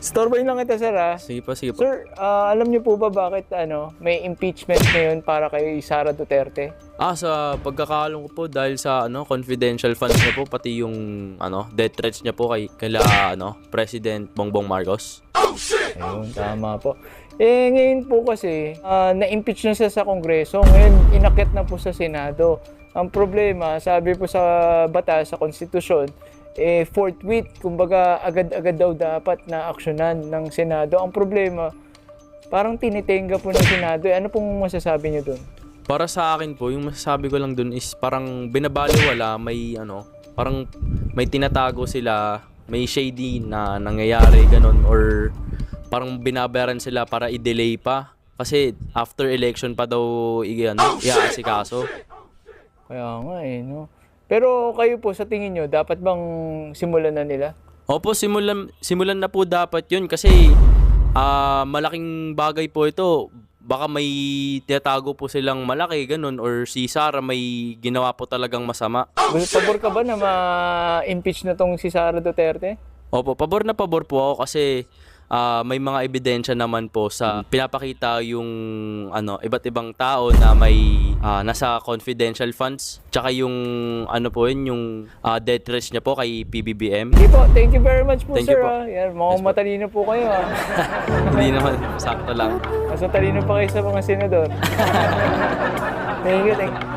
Storboy lang kita, sir, ah. Sige po, sige po. Sir, ah, alam niyo po ba bakit ano, may impeachment ngayon para kay Sara Duterte? Ah, sa pagkakalam ko po dahil sa ano, confidential funds niya po pati yung ano, death threats niya po kay kila ano, President Bongbong Marcos. Ayun, tama po. Eh, ngayon po kasi, ah, na-impeach na siya sa Kongreso. Ngayon, inakit na po sa Senado. Ang problema, sabi po sa batas, sa konstitusyon, eh, forthwith, kumbaga agad-agad daw dapat na aksyonan ng Senado. Ang problema, parang tinitenga po ng Senado. Eh, ano pong masasabi niyo doon? Para sa akin po, yung masasabi ko lang dun is parang binabaliwala, may ano, parang may tinatago sila, may shady na nangyayari ganun or parang binabayaran sila para i-delay pa. Kasi after election pa daw i ano, iaasikaso. Kaya nga eh, no? Pero kayo po, sa tingin nyo, dapat bang simulan na nila? Opo, simulan, simulan na po dapat yun kasi ah, malaking bagay po ito. Baka may tinatago po silang malaki, ganun, or si Sarah may ginawa po talagang masama. Pabor ka ba na ma-impeach na tong si Sara Duterte? Opo, pabor na pabor po ako kasi ah, may mga ebidensya naman po sa pinapakita yung ano iba't ibang tao na may ah, nasa confidential funds tsaka yung ano po yun yung ah, death threats niya po kay PBBM. Sige po, thank you very much po, Thank you sir. po. ah. Yan, mukhang Yes po. matalino po kayo. Ah. Hindi naman sakto lang. Mas matalino pa kayo sa mga senador. thank you, thank you.